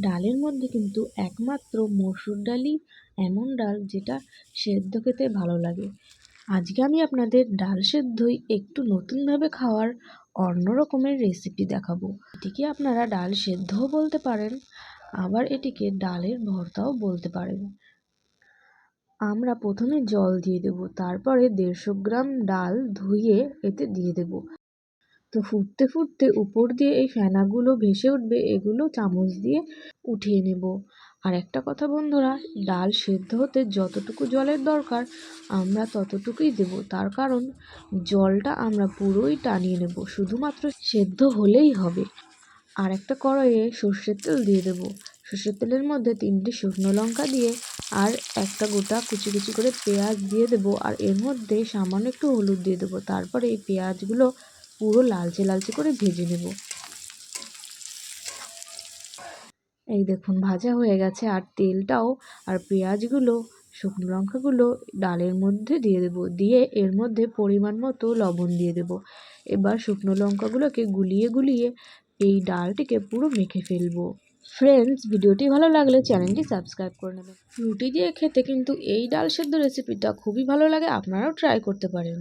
ডালের মধ্যে কিন্তু একমাত্র মসুর ডালই এমন ডাল যেটা সেদ্ধ খেতে ভালো লাগে। আজকে আমি আপনাদের ডাল সেদ্ধই একটু নতুনভাবে খাওয়ার অন্য রকমের রেসিপি দেখাবো। এটিকে আপনারা ডাল সেদ্ধও বলতে পারেন, আবার এটিকে ডালের ভর্তাও বলতে পারেন। আমরা প্রথমে জল দিয়ে দেব, তারপরে দেড়শো গ্রাম ডাল ধুয়ে এতে দিয়ে দেব। তো ফুটতে ফুটতে উপর দিয়ে এই ফেনাগুলো ভেসে উঠবে, এগুলো চামচ দিয়ে উঠিয়ে নেব। আর একটা কথা বন্ধুরা, ডাল সেদ্ধ হতে যতটুকু জলের দরকার আমরা ততটুকুই দেব। তার কারণ জলটা আমরা পুরোই টানিয়ে নেব, শুধুমাত্র সেদ্ধ হলেই হবে। আর একটা কড়াইয়ে সর্ষের তেল দিয়ে দেবো। সর্ষের তেলের মধ্যে তিনটে শুকনো লঙ্কা দিয়ে আর একটা গোটা কুচি কুচি করে পেঁয়াজ দিয়ে দেবো। আর এর মধ্যে সামান্য একটু হলুদ দিয়ে দেবো। তারপরে এই পেঁয়াজগুলো পুরো লালচে লালচে করে ভেজে নেব। এই দেখুন, ভাজা হয়ে গেছে আর তেলটাও আর পেঁয়াজগুলো, শুকনো লঙ্কাগুলো ডালের মধ্যে দিয়ে দেবো। দিয়ে এর মধ্যে পরিমাণ মতো লবণ দিয়ে দেবো। এবার শুকনো লঙ্কাগুলোকে গুলিয়ে গুলিয়ে এই ডালটিকে পুরো মেখে ফেলব। ফ্রেন্ডস ভিডিওটি ভালো লাগলে চ্যানেলটি সাবস্ক্রাইব করে নেবেন। রুটি দিয়ে খেতে কিন্তু এই ডাল সেদ্ধ রেসিপিটা খুবই ভালো লাগে, আপনারাও ট্রাই করতে পারেন।